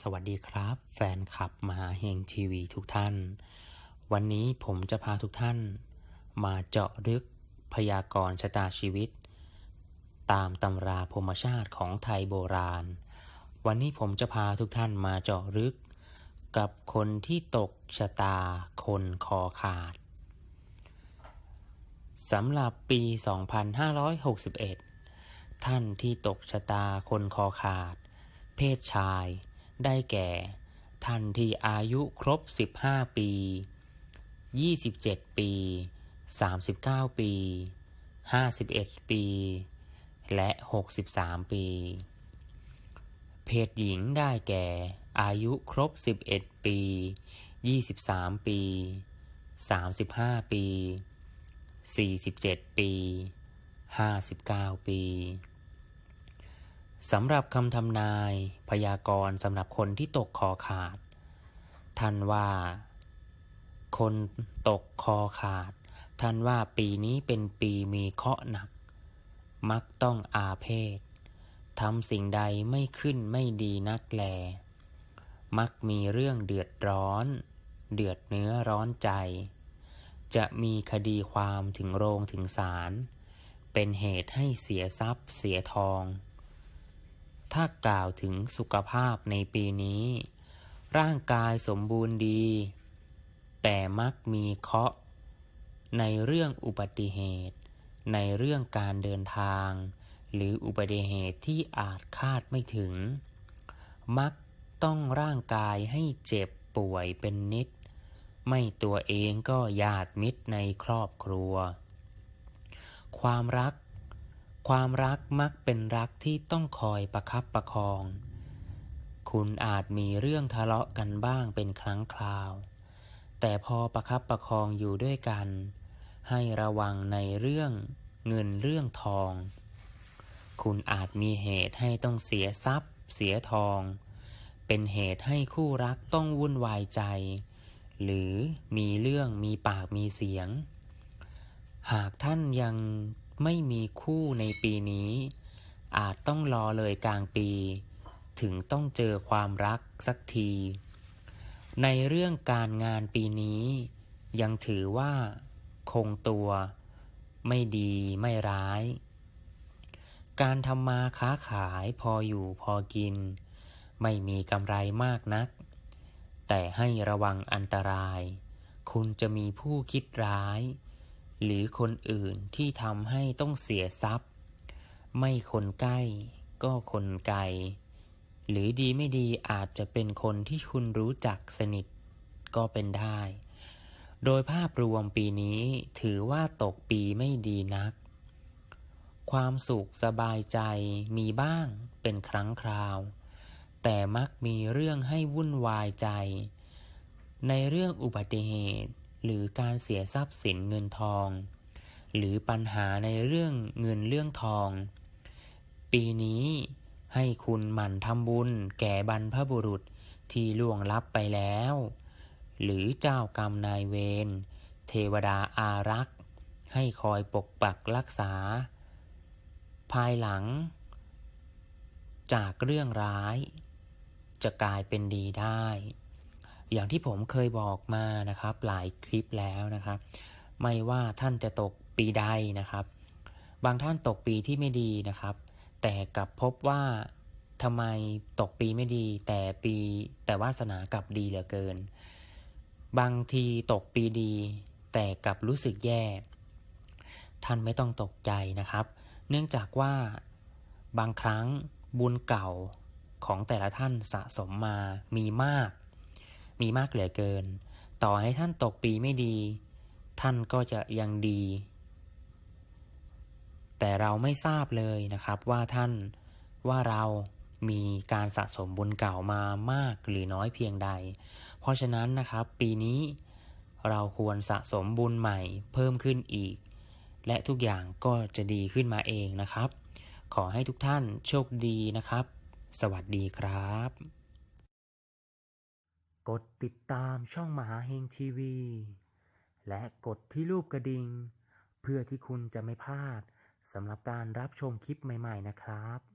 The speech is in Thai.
สวัสดีครับ แฟนคลับมหาเฮงทีวีทุกท่าน วันนี้ผมจะพาทุกท่าน มาเจาะลึกพยากรณ์ชะตาชีวิต ตามตำราพมชาติของไทยโบราณ วันนี้ผมจะพาทุกท่านมาเจาะลึก กับคนที่ตกชะตาคนคอขาดสำหรับปี 2561 ท่านที่ตกชะตาคนคอขาด เพศชาย ได้แก่ ท่านที่อายุครบ 15 ปี 27 ปี 39 ปี 51 ปี และ 63 ปี เพศหญิงได้แก่ อายุครบ 11 ปี 23 ปี 35 ปี 47 ปี 59 ปี สำหรับคำทำนาย พยากรณ์สำหรับคนที่ตกคอขาด ท่านว่า คนตกคอขาด ท่านว่าปีนี้เป็นปีมีเคราะห์หนัก มักต้องอาเพศทำสิ่งใดไม่ขึ้นไม่ดีนักแล มักมีเรื่องเดือดร้อน เดือดเนื้อร้อนใจ จะมีคดีความถึงโรงถึงศาลเป็นเหตุให้เสียทรัพย์เสียทอง ถ้ากล่าวถึงสุขภาพในปีนี้ ร่างกายสมบูรณ์ดี แต่มักมีเคราะห์ในเรื่องอุบัติเหตุ ในเรื่องการเดินทาง หรืออุบัติเหตุที่อาจคาดไม่ถึง มักต้องร่างกายให้เจ็บป่วยเป็นนิด ไม่ตัวเองก็ญาติมิตรในครอบครัว ความรัก ความรักมักเป็นรักที่ต้องคอยประคับประคอง คุณอาจมีเรื่องทะเลาะกันบ้างเป็นครั้งคราว แต่พอประคับประคองอยู่ด้วยกัน ให้ระวังในเรื่องเงินเรื่องทอง คุณอาจมีเหตุให้ต้องเสียทรัพย์ เสียทอง เป็นเหตุให้คู่รักต้องวุ่นวายใจ หรือมีเรื่องมีปากมีเสียง หากท่านยัง ไม่มีคู่ในปีนี้ อาจต้องรอเลยกลางปี ถึงต้องเจอความรักสักที ในเรื่องการงานปีนี้ ยังถือว่า คงตัว ไม่ดีไม่ร้าย การทำมาค้าขายพออยู่พอกิน ไม่มีกำไรมากนัก แต่ให้ระวังอันตราย คุณจะมีผู้คิดร้าย หรือคนอื่นที่ทำให้ต้องเสียทรัพย์ ไม่คนใกล้ ก็คนไกล หรือดีไม่ดีอาจจะเป็นคนที่คุณรู้จักสนิท ก็เป็นได้ โดยภาพรวมปีนี้ถือว่าตกปีไม่ดีนัก ความสุขสบายใจมีบ้างเป็นครั้งคราว แต่มักมีเรื่องให้วุ่นวายใจ ในเรื่องอุบัติเหตุ หรือการเสียทรัพย์สินเงินทอง หรือปัญหาในเรื่องเงินเรื่องทอง ปีนี้ให้คุณหมั่นทำบุญแก่บรรพบุรุษที่ล่วงลับไปแล้ว หรือเจ้ากรรมนายเวรเทวดาอารักษ์ ให้คอยปกปักรักษา ภายหลัง จากเรื่องร้าย จะกลายเป็นดีได้ อย่างที่ผมเคยบอกมานะครับหลายคลิปแล้วนะครับ ไม่ว่าท่านจะตกปีใดนะครับ บางท่านตกปีที่ไม่ดีนะครับ แต่กลับพบว่าทำไมตกปีไม่ดี แต่ปีแต่วาสนากลับดีเหลือเกิน บางทีตกปีดี แต่กลับรู้สึกแย่ ท่านไม่ต้องตกใจนะครับ เนื่องจากว่าบางครั้งบุญเก่าของแต่ละท่านสะสมมามีมาก มีมากเหลือเกิน ต่อให้ท่านตกปีไม่ดี ท่านก็จะยังดี แต่เราไม่ทราบเลยนะครับว่าท่านว่าเรามีการสะสมบุญเก่ามามากหรือน้อยเพียงใด เพราะฉะนั้นนะครับ ปีนี้เราควรสะสมบุญใหม่เพิ่มขึ้นอีก และทุกอย่างก็จะดีขึ้นมาเองนะครับ ขอให้ทุกท่านโชคดีนะครับ สวัสดีครับ กดติดตามช่องมหาเฮงทีวี และกดที่รูปกระดิ่ง เพื่อที่คุณจะไม่พลาดสำหรับการรับชมคลิปใหม่ ๆ นะครับ